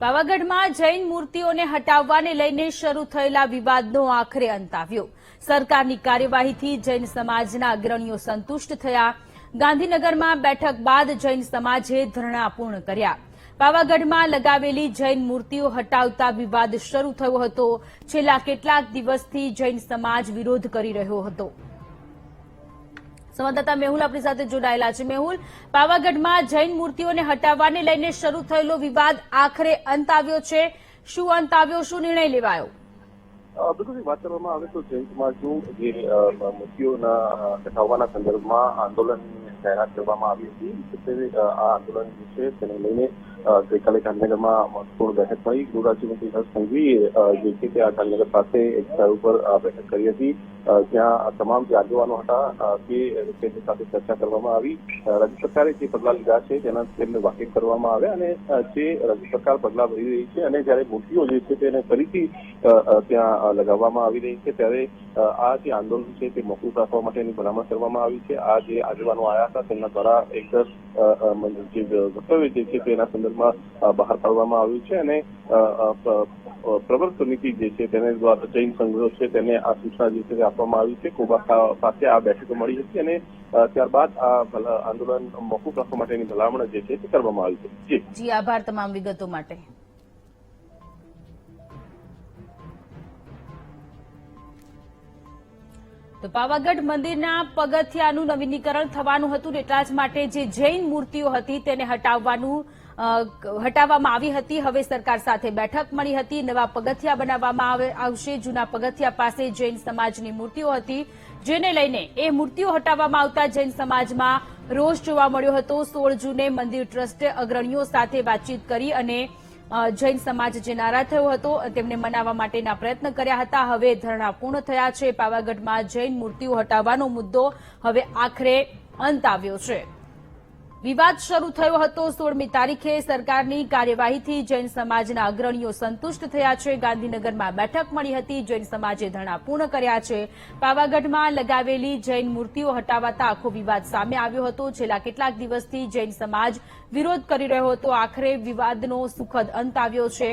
પાવાગઢમાં જૈન મૂર્તિઓને હટાવવાને લઈને શરૂ થયેલા વિવાદનો આખરે અંત આવ્યો. સરકારની કાર્યવાહીથી જૈન સમાજના અગ્રણીઓ સંતુષ્ટ થયા. ગાંધીનગરમાં બેઠક બાદ જૈન સમાજે ધરણા પૂર્ણ કર્યા. પાવાગઢમાં લગાવેલી જૈન મૂર્તિઓ હટાવતા વિવાદ શરૂ થયો હતો. છેલ્લા કેટલાક દિવસથી જૈન સમાજ વિરોધ કરી રહ્યો હતો. સંવાદદાતા મેહુલ આપણી સાથે જોડાયેલા છે. મેહુલ, પાવાગઢમાં જૈન મૂર્તિઓને હટાવવાને લઈને શરૂ થયેલો વિવાદ આખરે અંત આવ્યો છે. શું અંત આવ્યો? શું નિર્ણય લેવાયો? બિલકુલ વાત કરવામાં આવે તો જૈન સમાજનું જે મૂર્તિઓના હટાવવાના સંદર્ભમાં આંદોલન જાહેરાત કરવામાં આવી હતી. આ આંદોલન જે છે તેને લઈને ગઈકાલે ગાંધીનગરમાં મહત્વપૂર્ણ બેઠક મળી ગૃહ રાજ્યમંત્રી હર્ષ સંઘવીએ જે છે તે આ ગાંધીનગર પાસે એક સ્થળ ઉપર બેઠક કરી હતી. જ્યાં તમામ જે આગેવાનો હતા તે તેમની સાથે ચર્ચા કરવામાં આવી. રાજ્ય સરકારે જે પગલાં લીધા છે તેના તેમને વાકેફ કરવામાં આવે અને જે રાજ્ય સરકાર પગલાં ભરી રહી છે અને જ્યારે મૂર્તિઓ જે છે તેને ફરીથી ત્યાં લગાવવામાં આવી રહી છે, ત્યારે આ જે આંદોલન છે તે મોકૂફ રાખવા માટેની ભલામણ કરવામાં આવી છે. આ જે આગેવાનો આવ્યા હતા, તેમના દ્વારા એક અ, અ, જે વક્તવ્ય છે તેના સંદર્ભમાં બહાર પાડવામાં આવ્યું છે અને પ્રવર સમિતિ જે છે તેને દ્વારા જૈન સંઘો છે તેને આ સૂચના જે છે આપવામાં આવી છે. કોબા પાસે આ બેઠકો મળી હતી અને ત્યારબાદ આ આંદોલન મોકૂફ રાખવા માટેની ભલામણ જે છે તે કરવામાં આવી છે. જી આભાર તમામ વિગતો માટે. તો પાવાગઢ મંદિરના પગથિયાનું નવીનીકરણ થવાનું હતું. એટલા જ માટે જે જૈન મૂર્તિઓ હતી તેને હટાવવાનું હટાવવામાં આવી હતી. હવે સરકાર સાથે બેઠક મળી હતી. નવા પગથિયા બનાવવામાં આવે- આવશે. જૂના પગથિયા પાસે જૈન સમાજની મૂર્તિઓ હતી, જેને લઈને એ મૂર્તિઓ હટાવવામાં આવતા જૈન સમાજમાં રોષ જોવા મળ્યો હતો. સોળ જૂને મંદિર ટ્રસ્ટે અગ્રણીઓ સાથે વાતચીત કરી અને જૈન સમાજ જે નારા થયો હતો, તેમને મનાવવા માટેના પ્રયત્ન કર્યા હતા. હવે ધરણા પૂર્ણ થયા છે. પાવાગઢમાં જૈન મૂર્તિઓ હટાવવાનો મુદ્દો હવે આખરે અંત આવ્યો છે. વિવાદ શરૂ થયો હતો. સોળમી તારીખે સરકારની કાર્યવાહીથી જૈન સમાજના અગ્રણીઓ સંતુષ્ટ થયા છે. ગાંધીનગરમાં બેઠક મળી હતી. જૈન સમાજે ધરણા પૂર્ણ કર્યા છે. પાવાગઢમાં લગાવેલી જૈન મૂર્તિઓ હટાવાતા આખો વિવાદ સામે આવ્યો હતો. છેલ્લા કેટલાક દિવસથી જૈન સમાજ વિરોધ કરી રહ્યો હતો. આખરે વિવાદનો સુખદ અંત આવ્યો છે.